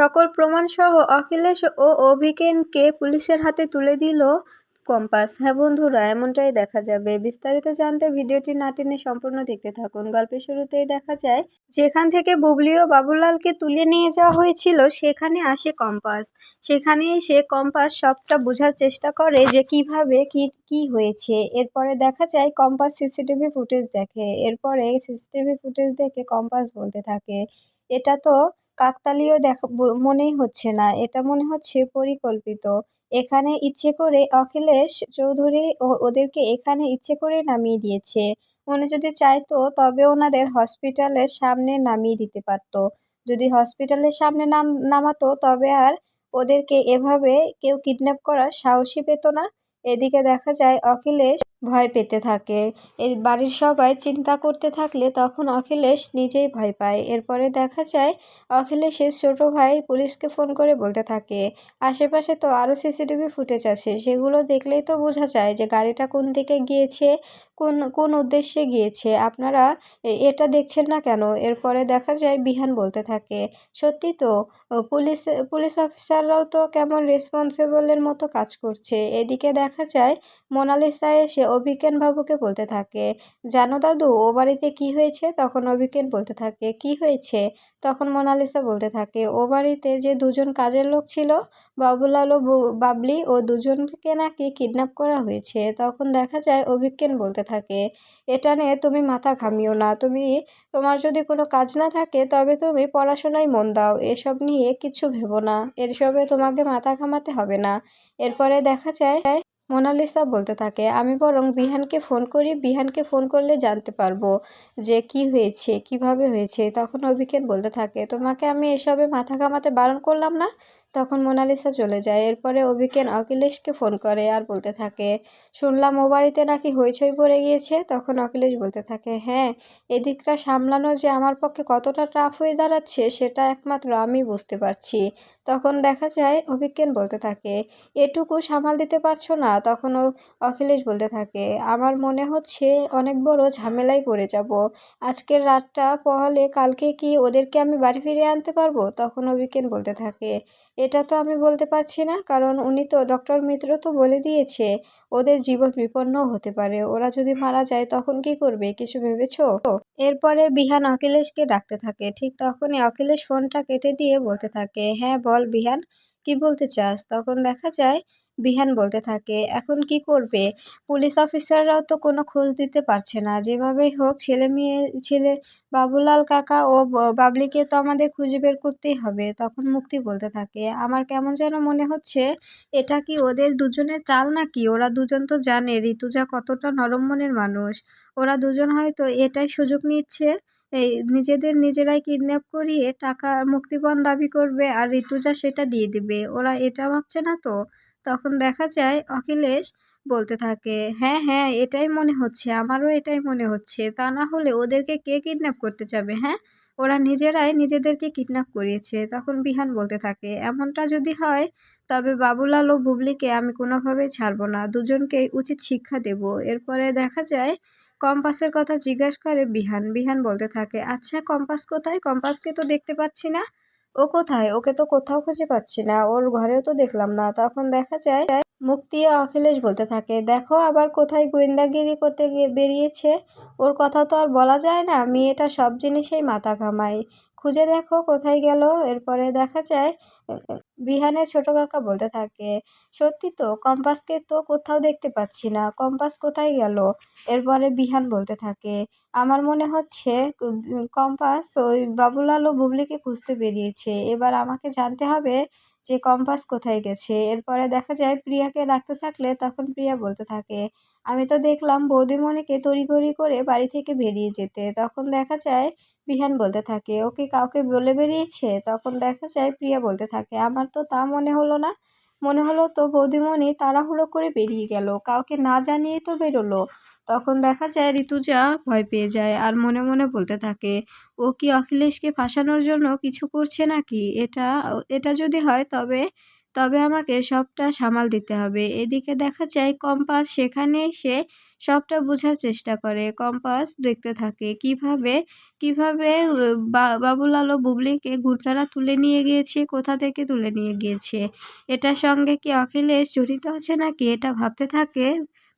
সকল প্রমাণসহ অখিলেশ ও অভিকেনকে পুলিশের হাতে তুলে দিল কম্পাস। হ্যাঁ বন্ধুরা, এমনটাই দেখা যাবে। বিস্তারিত জানতে ভিডিওটি না টেনে সম্পূর্ণ দেখতে থাকুন। গল্পের শুরুতেই দেখা যায়, যেখান থেকে বুবলি ও বাবুলালকে তুলে নিয়ে যাওয়া হয়েছিল, সেখানে আসে কম্পাস। সেখানে এসে কম্পাস সবটা বোঝার চেষ্টা করে যে কীভাবে কি কি হয়েছে। এরপরে দেখা যায়, কম্পাস সিসিটিভি ফুটেজ দেখে। এরপরে সিসিটিভি ফুটেজ দেখে কম্পাস বলতে থাকে, এটা তো কাকতালীয় দেখা মনেই হচ্ছে না। এটা মনে হচ্ছে পরিকল্পিত। এখানে ইচ্ছে করে অখিলেশ চৌধুরী ওদেরকে এখানে ইচ্ছে করে নামিয়ে দিয়েছে। উনি যদি চাইতো তবে ওনাদের হসপিটালের সামনে নামিয়ে দিতে পারতো। যদি হসপিটালের সামনে নাম, নামাতো তবে আর ওদেরকে এভাবে কেউ কিডন্যাপ করার সাহসই পেত না। এদিকে দেখা যায় অখিলেশ ভয় পেতে থাকে। এই বাড়ির সবাই চিন্তা করতে থাকলে তখন অখিলেশ নিজেই ভয় পায়। এরপরে দেখা যায়, অখিলেশের ছোট ভাই পুলিশকে ফোন করে বলতে থাকে, আশেপাশে তো আরও সিসিটিভি ফুটেজ আছে। সেগুলো দেখলেই তো বোঝা যায় যে গাড়িটা কোন দিকে গিয়েছে, কোন কোন উদ্দেশ্যে গিয়েছে। আপনারা এটা দেখছেন না কেন? এরপরে দেখা যায়, বিহান বলতে থাকে, সত্যি তো পুলিশ পুলিশ অফিসাররাও তো কেমন রেসপন্সিবলের মতো কাজ করছে। এদিকে দেখা যায়, মোনালিসা এসে অভিজ্ঞান বাবুকে বলতে থাকে, জানো দাদু, ও বাড়িতে কি হয়েছে? তখন অভিজ্ঞান বলতে থাকে, কি হয়েছে? তখন মোনালিসা বলতে থাকে, ও বাড়িতে যে দুজন কাজের লোক ছিল, বাবুলাল ও বাবলি ও দুজনকে নাকি কিডন্যাপ করা হয়েছে? তখন দেখা যায় অভিজ্ঞান বলতে থাকে, এটা নিয়ে তুমি মাথা ঘামিও না। তুমি, তোমার যদি কোনো কাজ না থাকে, তবে তুমি পড়াশোনায় মন দাও। এসব নিয়ে কিছু ভেবো না। এসবে তোমাকে মাথা ঘামাতে হবে না। এরপরে দেখা যায় মোনালিসা বলতে থাকে, আমি বরং বিহানকে ফোন করি, বিহানকে ফোন করলে জানতে পারব যে কি হয়েছে, কীভাবে হয়েছে। তখন অভিজ্ঞান বলতে থাকে, তোমাকে আমি এসবে মাথা ঘামাতে বারণ করলাম না? তখন মোনালিসা চলে যায়। এরপরে অভিজ্ঞান অখিলেশকে ফোন করে আর বলতে থাকে, শুনলাম ও বাড়িতে নাকি হইচই পড়ে গিয়েছে। তখন অখিলেশ বলতে থাকে হ্যাঁ এদিকটা সামলানো যে আমার পক্ষে কতটা টাফ হয়ে দাঁড়াচ্ছে, সেটা একমাত্র আমি বুঝতে পারছি। তখন দেখা যায় অভিজ্ঞান বলতে থাকে, এটুকু সামাল দিতে পারছ না? তখন ও অখিলেশ বলতে থাকে, আমার মনে হচ্ছে অনেক বড় ঝামেলায় পড়ে যাব। আজকের রাতটা পোহালে কালকে কি ওদেরকে আমি বাড়ি ফিরিয়ে আনতে পারব? তখন অভিজ্ঞান বলতে থাকে এটা তো আমি বলতে পারছি না, কারণ উনি তো ডক্টর মিত্র তো বলে দিয়েছে, ওদের জীবন বিপন্ন হতে পারে, ওরা যদি মারা যায় তখন কি করবে, কিছু ভেবেছো? এরপরে বিহান অখিলেশকে ডাকতে থাকে, ঠিক তখনই অখিলেশ ফোনটা কেটে দিয়ে বলতে থাকে হ্যাঁ বল বিহান, কি বলতে চাস? তখন দেখা যায় বিহান বলতে থাকে, এখন কি করবে? পুলিশ অফিসাররাও তো কোনো খোঁজ দিতে পারছে না। যেভাবেই হোক, ছেলে মেয়ে, ছেলে বাবুলাল কাকা ও বাবলিকে তো আমাদের খুঁজে বের করতেই হবে। তখন মুক্তি বলতে থাকে, আমার কেমন যেন মনে হচ্ছে, এটা কি ওদের দুজনের চাল নাকি? ওরা দুজন তো জানে, ঋতুজা কতটা নরম মনের মানুষ। ওরা দুজন হয়তো এটাই সুযোগ নিচ্ছে। এই নিজেদের নিজেরাই কিডন্যাপ করিয়ে টাকা মুক্তিপণ দাবি করবে আর ঋতুজা সেটা দিয়ে দিবে। ওরা এটা ভাবছে না তো? তখন দেখা যায় অখিলেশ বলতে থাকে হ্যাঁ হ্যাঁ এটাই মনে হচ্ছে, আমারও এটাই মনে হচ্ছে। তা না হলে ওদেরকে কে কিডন্যাপ করতে যাবে হ্যাঁ? ওরা নিজেরাই নিজেদেরকে কিডন্যাপ করিয়েছে। তখন বিহান বলতে থাকে, এমনটা যদি হয়, তবে বাবুলাল ও বুবলিকে আমি কোনোভাবেই ছাড়বো না। দুজনকেই উচিত শিক্ষা দেব। এরপরে দেখা যায়, কম্পাসের কথা জিজ্ঞাসা করে বিহান। বিহান বলতে থাকে আচ্ছা কম্পাস কোথায়? কম্পাসকে তো দেখতে পাচ্ছি না। ও কোথায়? ওকে তো কোথাও খুঁজে পাচ্ছি না। ওর ঘরেও তো দেখলাম না। তখন দেখা যায়, মুক্তি অখিলেশ বলতে থাকে, দেখো আবার কোথায় গোয়েন্দাগিরি করতে বেরিয়েছে। ওর কথা তো আর বলা যায় না। মেয়েটা সব জিনিসেই মাথা ঘামায়। খুঁজে দেখো কোথায় গেল। এরপরে দেখা যায়, বিহানের ছোট কাকা বলতে থাকে, সত্যি তো, কম্পাসকে তো কোথাও দেখতে পাচ্ছি না, কম্পাস কোথায় গেল? এরপরে বিহান বলতে থাকে, আমার মনে হচ্ছে, কম্পাস ওই বাবুলাল ও বুবলিকে খুঁজতে বেরিয়েছে। এবার আমাকে জানতে হবে যে কম্পাস কোথায় গেছে। এরপরে দেখা যায়, প্রিয়াকে ডাকতে থাকলে তখন প্রিয়া বলতে থাকে আমি তো দেখলাম বৌদিমণিকে তড়িঘড়ি করে বাড়ি থেকে বেরিয়ে যেতে। তখন দেখা যায় বিহান বলতে থাকে ওকে কাউকে বলে বেরিয়েছে? তখন দেখা যায় প্রিয়া বলতে থাকে, আমার তো তা মনে হলো না। মনে হলো তো বৌদিমণি তাড়াহুড়ো করে বেরিয়ে গেল, কাউকে না জানিয়ে তো বেরোলো। তখন দেখা যায় ঋতুজা ভয় পেয়ে যায় আর মনে মনে বলতে থাকে, ও কি অখিলেশকে ফাঁসানোর জন্য কিছু করছে নাকি? এটা এটা যদি হয় তবে তবে আমাকে সবটা সামাল দিতে হবে। এদিকে দেখা যায়, কম্পাস সেখানে এসে সবটা বোঝার চেষ্টা করে। কম্পাস দেখতে থাকে, কীভাবে কীভাবে বাবুলাল বুবলিকে গুন্ডারা তুলে নিয়ে গিয়েছে, কোথা থেকে তুলে নিয়ে গিয়েছে? এটার সঙ্গে কি অখিলেশ জড়িত আছে নাকি? এটা ভাবতে থাকে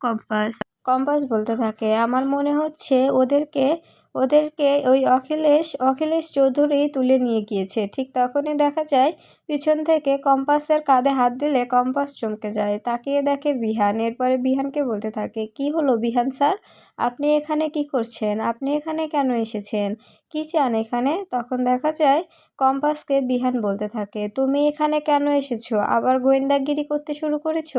কম্পাস। কম্পাস বলতে থাকে, আমার মনে হচ্ছে ওদেরকে ওদেরকে ওই অখিলেশ অখিলেশ চৌধুরী তুলে নিয়ে গিয়েছে। ঠিক তখনই দেখা যায় পিছন থেকে কম্পাসের কাঁধে হাত দিলে কম্পাস চমকে যায়। তাকিয়ে দেখে বিহান। এরপরে বিহানকে বলতে থাকে, কি হলো বিহান স্যার? আপনি এখানে কি করছেন? আপনি এখানে কেন এসেছেন? কি চান এখানে? তখন দেখা যায় কম্পাসকে বিহান বলতে থাকে, তুমি এখানে কেন এসেছ? আবার গোয়েন্দাগিরি করতে শুরু করেছ?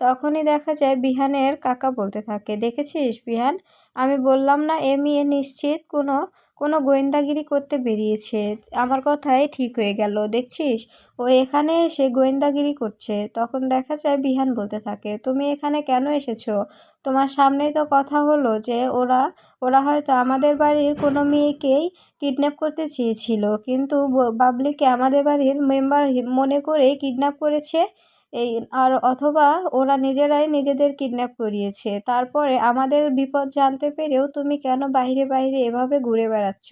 তখনই দেখা যায় বিহানের কাকা বলতে থাকে, দেখেছিস বিহান? আমি বললাম না এ মেয়ে নিশ্চিত কোনো কোনো গোয়েন্দাগিরি করতে বেরিয়েছে। আমার কথাই ঠিক হয়ে গেল, দেখছিস? ও এখানে এসে গোয়েন্দাগিরি করছে। তখন দেখা যায় বিহান বলতে থাকে, তুমি এখানে কেন এসেছ? তোমার সামনেই তো কথা হলো যে ওরা ওরা হয়তো আমাদের বাড়ির কোনো মেয়েকেই কিডন্যাপ করতে চেয়েছিল। কিন্তু বাবলিকে আমাদের বাড়ির মেম্বার মনে করেই কিডন্যাপ করেছে। এই, আর অথবা ওরা নিজেরাই নিজেদের কিডন্যাপ করিয়েছে। তারপরে আমাদের বিপদ জানতে পেরেও তুমি কেন বাইরে বাইরে এভাবে ঘুরে বেড়াচ্ছ?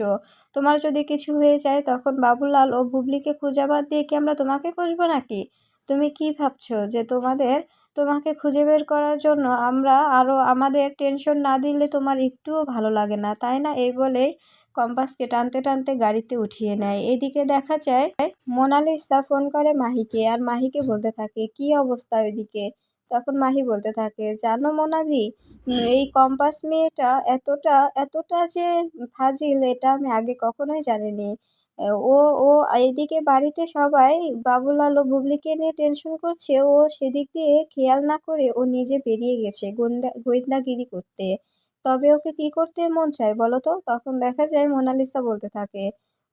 তোমার যদি কিছু হয়ে যায় তখন বাবুলাল ও বুবলিকে খোঁজা বাদ দিয়ে কি আমরা তোমাকে খুঁজবো নাকি? তুমি কি ভাবছ যে তোমাদের, তোমাকে খুঁজে বের করার জন্য আমরা আরও আমাদের টেনশন না দিলে তোমার একটুও ভালো লাগে না, তাই না? এই বলেই কম্পাসকে টানতে টানতে গাড়িতে উঠিয়ে নেয়। এদিকে দেখা যায়, মোনালিসা ফোন করে মাহিকে আর মাহিকে বলতে থাকে, কি অবস্থা ওইদিকে? তখন মাহি বলতে থাকে, জানো মোনালি, এই কম্পাস মেয়েটা এতটা এতটা যে ফাজিল, এটা আমি আগে কখনোই জানিনি। ও ও এদিকে বাড়িতে সবাই বাবুলাল ও বুবলিকে নিয়ে টেনশন করছে। ও সেদিক দিয়ে খেয়াল না করে ও নিজে বেরিয়ে গেছে গোয়েন্দা, গোয়েন্দাগিরি করতে। তবে ওকে কি করতে মন চায় বলো তো? তখন দেখা যায় মোনালিসা বলতে থাকে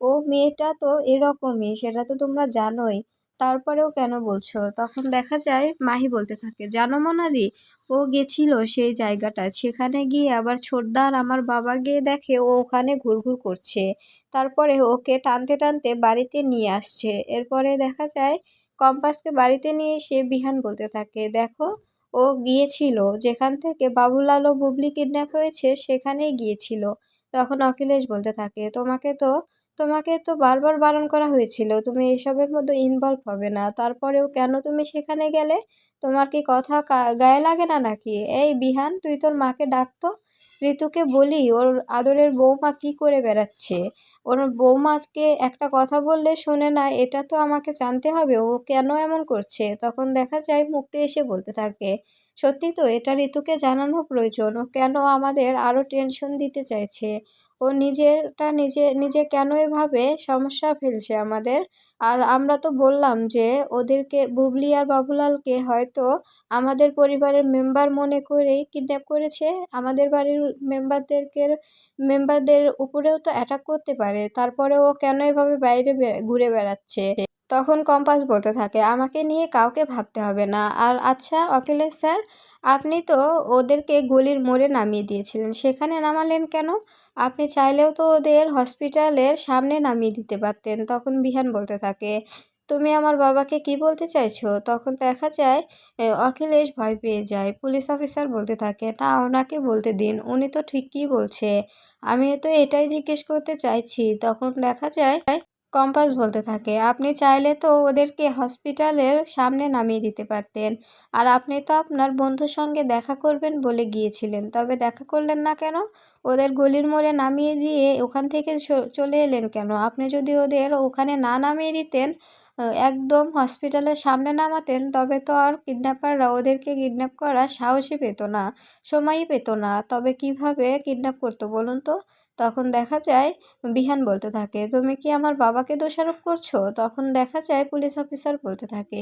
ও মেয়েটা তো এরকমই, সেটা তো তোমরা জানোই। তারপরেও কেন বলছো? তখন দেখা যায় মাহি বলতে থাকে, জানো মোনালি, ও গেছিল সেই জায়গাটা সেখানে গিয়ে আবার ছোটদার আমার বাবা গিয়ে দেখে ও ওখানে ঘুরঘুর করছে। তারপরে ওকে টানতে টানতে বাড়িতে নিয়ে আসছে। এরপরে দেখা যায় কম্পাসকে বাড়িতে নিয়ে এসে বিহান বলতে থাকে, দেখো ও গিয়েছিল। যেখান থেকে বাবুলাল ও বুবলি কিডন্যাপ হয়েছে, সেখানেই গিয়েছিল। তখন অখিলেশ বলতে থাকে, তোমাকে তো তোমাকে তো বারবার বারণ করা হয়েছিল। তুমি এসবের মধ্যে ইনভলভ হবে না। তারপরেও কেন তুমি সেখানে গেলে? তোমার কি কথা গায়ে লাগে না নাকি? এই বিহান, তুই তোর মাকে ডাকতো? ঋতুকে বলি, ওর আদরের বৌমা কি করে বেড়াচ্ছে? ওর বৌমাকে একটা কথা বললে শোনে না, এটা তো আমাকে জানতে হবে, ও কেন এমন করছে? তখন দেখা যায় মুক্তি এসে বলতে থাকে, সত্যি তো, এটা ঋতুকে জানানো প্রয়োজন, ও কেন আমাদের আরও টেনশন দিতে চাইছে? ও নিজেরটা নিজে নিজে কেন এভাবে সমস্যা ফেলছে আমাদের। আর আমরা তো বললাম যে ওদেরকে বুবলি আর বাবুলালকে হয়তো আমাদের পরিবারের মেম্বার মনে করেই কিডন্যাপ করেছে। আমাদের বাড়ির মেম্বারদেরকে, মেম্বারদের উপরেও তো অ্যাটাক করতে পারে। তারপরে ও কেন এভাবে বাইরে ঘুরে বেড়াচ্ছে? তখন কম্পাস বলতে থাকে, আমাকে নিয়ে কাউকে ভাবতে হবে না। আর আচ্ছা অখিলেশ স্যার, আপনি তো ওদেরকে গলির মোড়ে নামিয়ে দিয়েছিলেন। সেখানে নামালেন কেন? আপনি চাইলেও তো ওদের হসপিটালের সামনে নামিয়ে দিতে পারতেন। তখন বিহান বলতে থাকে, তুমি আমার বাবাকে কি বলতে চাইছো? তখন দেখা যায় অখিলেশ ভয় পেয়ে যায়। পুলিশ অফিসার বলতে থাকে, না, ওনাকে বলতে দিন, উনি তো ঠিকই বলছে। আমি তো এটাই জিজ্ঞেস করতে চাইছি। তখন দেখা যায়, কম্পাস বলতে থাকে, আপনি চাইলে তো ওদেরকে হসপিটালের সামনে নামিয়ে দিতে পারতেন। আর আপনি তো আপনার বন্ধুর সঙ্গে দেখা করবেন বলে গিয়েছিলেন। তবে দেখা করলেন না কেন? ওদের গলির মোড়ে নামিয়ে দিয়ে ওখান থেকে চলে এলেন কেন? আপনি যদি ওদের ওখানে না নামিয়ে দিতেন একদম হসপিটালের সামনে নামাতেন, তবে তো আর কিডন্যাপাররা ওদেরকে কিডন্যাপ করার সাহসই পেত না, সময়ই পেত না। তবে কীভাবে কিডন্যাপ করতো বলুন তো? তখন দেখা যায়, বিহান বলতে থাকে, তুমি কি আমার বাবাকে দোষারোপ করছ? তখন দেখা যায়, পুলিশ অফিসার বলতে থাকে,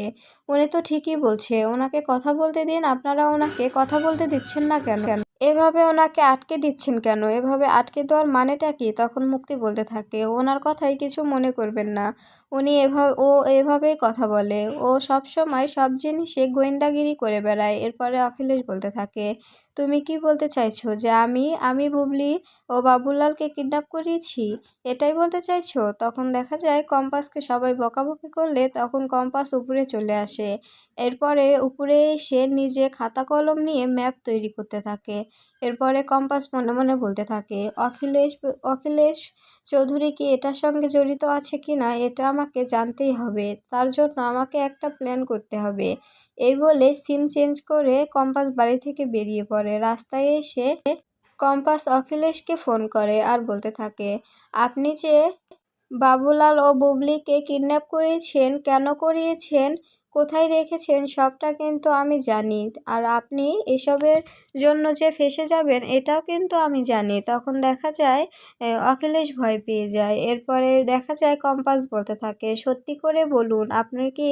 উনি তো ঠিকই বলছে, ওনাকে কথা বলতে দিন, আপনারা ওনাকে কথা বলতে দিচ্ছেন না কেন কেন? এভাবে ওনাকে আটকে দিচ্ছেন কেন? এভাবে আটকে দেওয়ার মানেটা কি? তখন মুক্তি বলতে থাকে, ওনার কথাই কিছু মনে করবেন না। উনি এভাবে, ও এভাবেই কথা বলে। ও সব সময় সব জিনিসে গোয়েন্দাগিরি করে বেড়ায়। এরপরে অখিলেশ বলতে থাকে, তুমি কি বলতে চাইছো যে আমি আমি বুবলি ও বাবুলালকে কিডন্যাপ করিয়েছি? এটাই বলতে চাইছো? তখন দেখা যায় কম্পাসকে সবাই বকাবকি করলে তখন কম্পাস উপরে চলে আসে। এরপরে উপরে এসে নিজে খাতা কলম নিয়ে ম্যাপ তৈরি করতে থাকে। এরপরে কম্পাস মনে মনে বলতে থাকে, অখিলেশ অখিলেশ চৌধুরী কি এটার সঙ্গে জড়িত আছে কি না? এটা আমাকে জানতেই হবে। তার জন্য আমাকে একটা প্ল্যান করতে হবে। এই বলে সিম চেঞ্জ করে কম্পাস বাড়ি থেকে বেরিয়ে পড়ে। রাস্তায় এসে কম্পাস অখিলেশকে ফোন করে আর বলতে থাকে, আপনি যে বাবুলাল ও বুবলিকে কিডন্যাপ করিয়েছেন কেন করিয়েছেন? কোথায় রেখেছেন সবটা কিন্তু আমি জানি। আর আপনি এসবের জন্য যে ফেসে যাবেন, এটাও কিন্তু আমি জানি। তখন দেখা যায় অখিলেশ ভয় পেয়ে যায়। এরপরে দেখা যায় কম্পাস বলতে থাকে, সত্যি করে বলুন, আপনার কি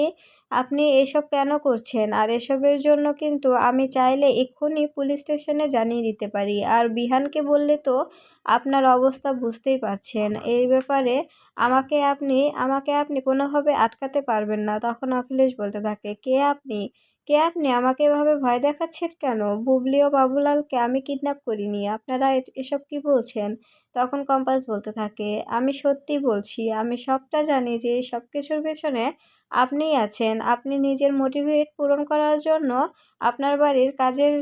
আপনি এসব কেন করছেন? আর এসবের জন্য কিন্তু আমি চাইলে এক্ষুনি পুলিশ স্টেশনে জানিয়ে দিতে পারি। আর বিহানকে বললে তো আপনার অবস্থা বুঝতেই পারছেন। এই ব্যাপারে আমাকে আপনি আমাকে আপনি কোনোভাবে আটকাতে পারবেন না। তখন অখিলেশ বলতে থাকে, কে আপনি? কে আপনি? আমাকে এভাবে ভয় দেখাচ্ছেন কেন? বুবলি ও বাবুলালকে আমি কিডন্যাপ করিনি। আপনারা এসব কি বলছেন? তখন কম্পাস বলতে থাকে, আমি সত্যি বলছি, আমি সবটা জানি যে সব কিছুর পেছনে আপনিই আছেন। আপনি নিজের মোটিভেট পূরণ করার জন্য আপনার বাড়ির কাজের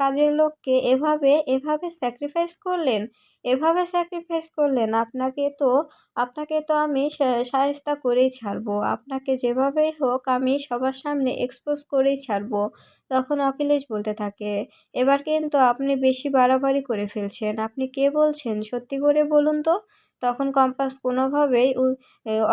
কাজের লোককে এভাবে এভাবে স্যাক্রিফাইস করলেন? এভাবে স্যাক্রিফাইস করলেন, আপনাকে তো আপনাকে তো আমি সাহেস্তা করেই ছাড়বো। আপনাকে যেভাবেই হোক আমি সবার সামনে এক্সপোজ করেই ছাড়বো। তখন অখিলেশ বলতে থাকে, এবার কিন্তু আপনি বেশি বাড়াবাড়ি করে ফেলছেন। আপনি কে বলছেন? সত্যি করে বলুন তো। তখন কম্পাস কোনোভাবেই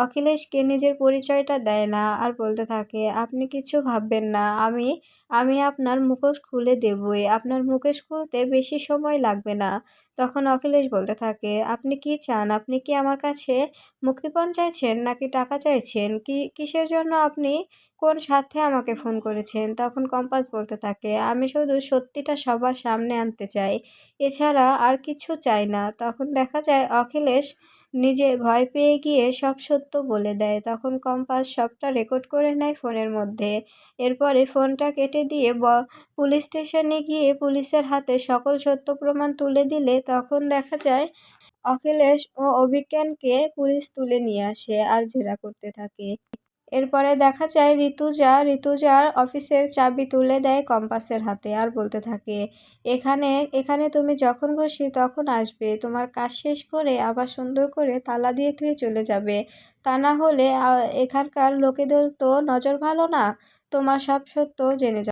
অখিলেশকে নিজের পরিচয়টা দেয় না আর বলতে থাকে, আপনি কিছু ভাববেন না, আমি আমি আপনার মুখোশ খুলে দেবই। আপনার মুখোশ খুলতে বেশি সময় লাগবে না। তখন অখিলেশ বলতে থাকে, আপনি কি চান? আপনি কি আমার কাছে মুক্তিপণ চাইছেন নাকি টাকা চাইছেন? কি, কিসের জন্য আপনি কোন সাথে আমাকে ফোন করেছেন? তখন কম্পাস বলতে থাকে, আমি শুধু সত্যিটা সবার সামনে আনতে চাই, এছাড়া আর কিছু চাই না। তখন দেখা যায়, অখিলেশ নিজে ভয় পেয়ে গিয়ে সব সত্য বলে দেয়। তখন কম্পাস সবটা রেকর্ড করে নেয় ফোনের মধ্যে। এরপরে ফোনটা কেটে দিয়ে পুলিশ স্টেশনে গিয়ে পুলিশের হাতে সকল সত্য প্রমাণ তুলে দিলে, তখন দেখা যায়, অখিলেশ ও অভিজ্ঞানকে পুলিশ তুলে নিয়ে আসে আর জেরা করতে থাকে। এরপরে দেখা যায় ঋতুজা, ঋতুজার অফিসের চাবি তুলে দেয় কম্পাসের হাতে আর বলতে থাকে, এখানে এখানে তুমি যখন খুশি তখন আসবে, তোমার কাজ শেষ করে আবার সুন্দর করে তালা দিয়ে ধুয়ে চলে যাবে। তা না হলে এখানকার লোকেদের তো নজর ভালো না, তোমার সব সত্য জেনে যাবে।